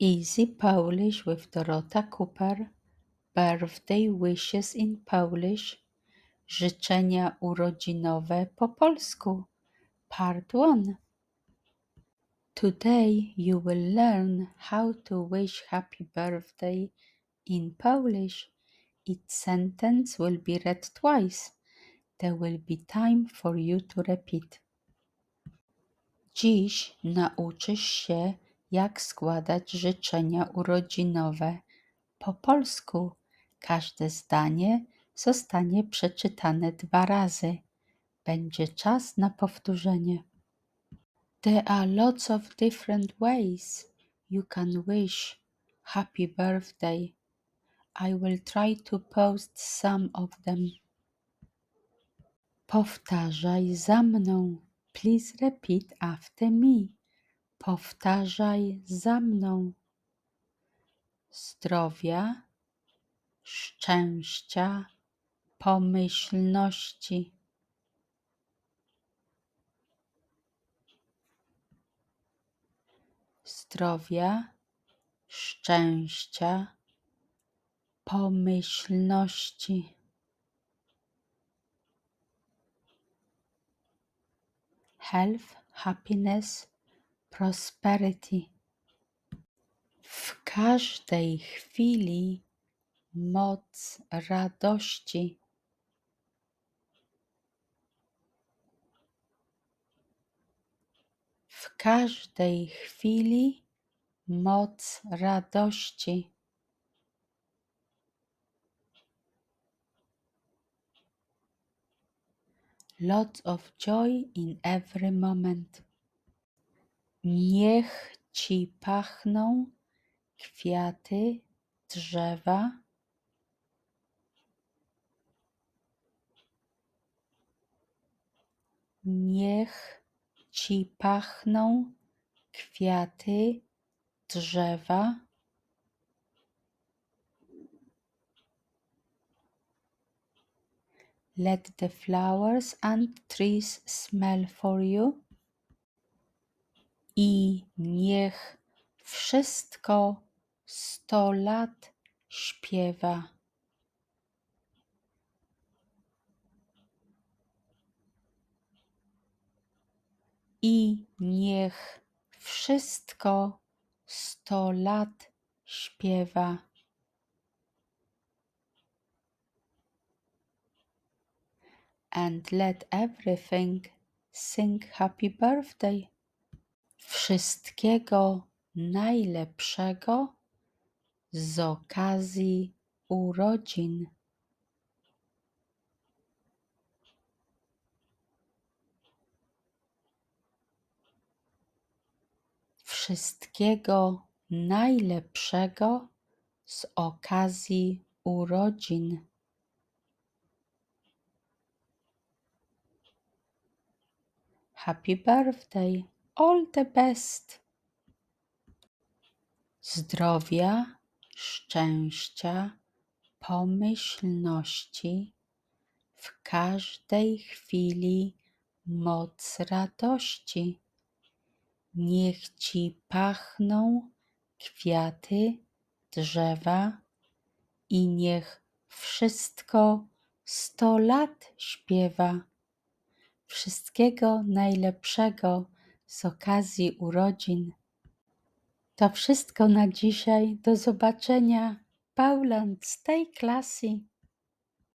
Easy Polish with Dorota Cooper. Birthday wishes in Polish. Życzenia urodzinowe po polsku. Part 1. Today you will learn how to wish happy birthday in Polish. Each sentence will be read twice. There will be time for you to repeat. Dziś nauczysz się, jak składać życzenia urodzinowe po polsku. Każde zdanie zostanie przeczytane dwa razy. Będzie czas na powtórzenie. There are lots of different ways you can wish happy birthday. I will try to post some of them. Powtarzaj za mną. Please repeat after me. Powtarzaj za mną. Zdrowia, szczęścia, pomyślności. Zdrowia, szczęścia, pomyślności. Health, happiness, prosperity. W każdej chwili moc radości. W każdej chwili moc radości. Lots of joy in every moment. Niech ci pachną kwiaty, drzewa. Niech ci pachną kwiaty, drzewa. Let the flowers and trees smell for you. I niech wszystko sto lat śpiewa. I niech wszystko sto lat śpiewa. And let everything sing happy birthday. Wszystkiego najlepszego z okazji urodzin. Wszystkiego najlepszego z okazji urodzin. Happy birthday, all the best. Zdrowia, szczęścia, pomyślności, w każdej chwili moc radości. Niech ci pachną kwiaty, drzewa i niech wszystko sto lat śpiewa. Wszystkiego najlepszego z okazji urodzin. To wszystko na dzisiaj. Do zobaczenia. Paulant z tej klasy.